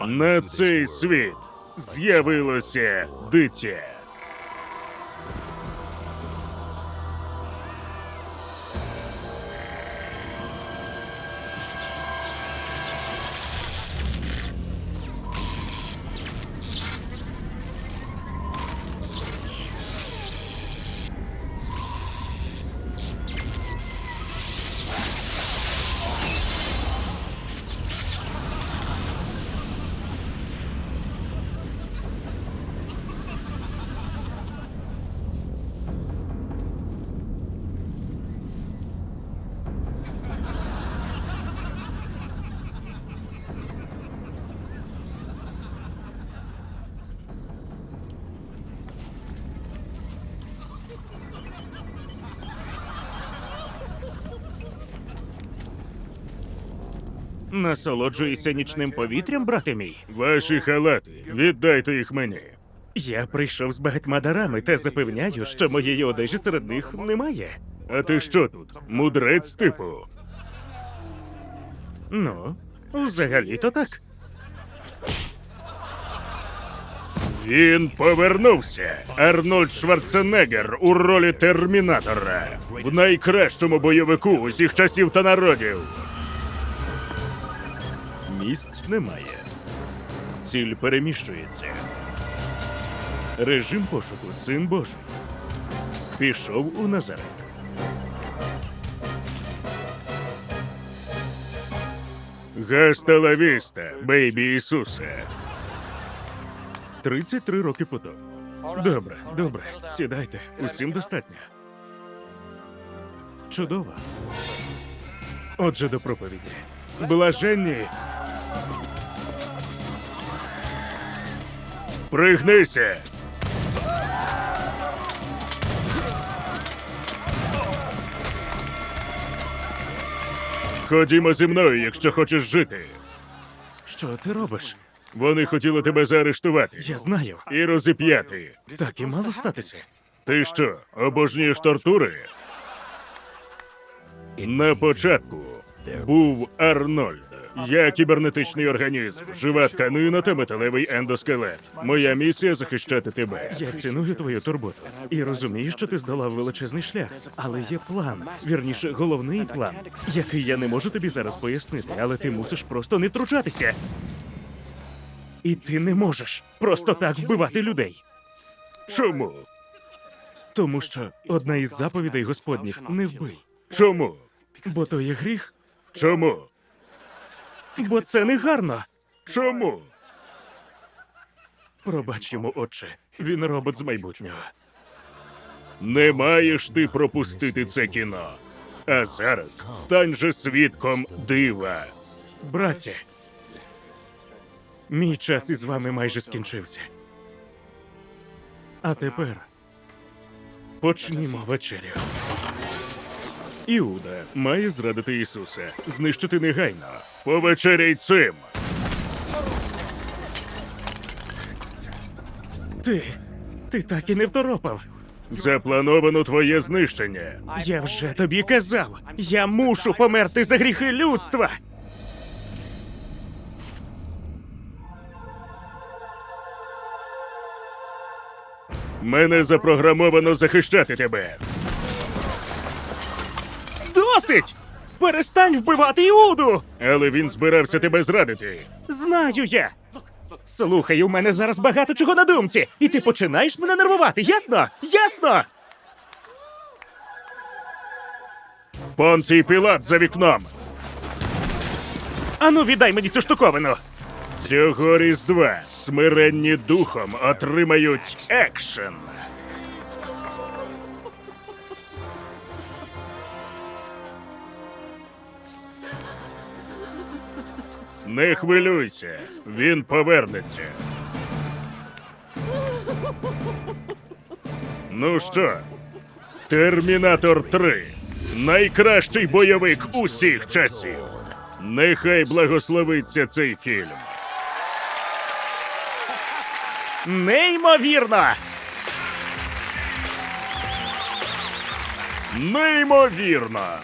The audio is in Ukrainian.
На цей світ з'явилося дитя. Насолоджуєшся нічним повітрям, брате мій. Ваші халати, віддайте їх мені. Я прийшов з багатьма дарами та запевняю, що моєї одежі серед них немає. А ти що тут? Мудрець типу? Ну, взагалі-то так. Він повернувся. Арнольд Шварценеггер у ролі термінатора в найкращому бойовику усіх часів та народів. Міст немає. Ціль переміщується. Режим пошуку син Божий. Пішов у Назарет. Гаста віста, бейбі Ісусе. 33 роки по тому. Добре, добре. Сідайте. Усім достатньо. Чудово. Отже, до проповіді. Блаженні. Пригнися. Ходімо зі мною, якщо хочеш жити. Що ти робиш? Вони хотіли тебе заарештувати Я знаю. і розіп'яти. Так і мало статися. Ти що, обожнюєш тортури? На початку був Арнольд. Я кібернетичний організм, жива тканина та металевий ендоскелет. Моя місія захищати тебе. Я ціную твою турботу і розумію, що ти здолав величезний шлях. Але є план, вірніше, головний план, який я не можу тобі зараз пояснити, але ти мусиш просто не втручатися. І ти не можеш просто так вбивати людей. Чому? Тому що одна із заповідей Господніх не вбий. Чому? Бо то є гріх, Чому? Бо це не гарно. Чому? Пробач йому, отче. Він робот з майбутнього. Не маєш ти пропустити це кіно. А зараз стань же свідком дива. Браття, мій час із вами майже скінчився. А тепер почнімо вечерю. Іуда має зрадити Ісуса, знищити негайно. Повечеряй цим. Ти. Ти так і не второпав. Заплановано твоє знищення. Я вже тобі казав. Я мушу померти за гріхи людства. Мене запрограмовано захищати тебе. Досить! Перестань вбивати Іуду! Але він збирався тебе зрадити. Знаю я. Слухай, у мене зараз багато чого на думці, і ти починаєш мене нервувати, ясно? Ясно! Понцій Пілат за вікном. Ану, віддай мені цю штуковину. Цього різдва смиренні духом отримають екшен. Не хвилюйся, він повернеться. Ну що, Термінатор 3. Найкращий бойовик усіх часів. Нехай благословиться цей фільм. Неймовірно! Неймовірно!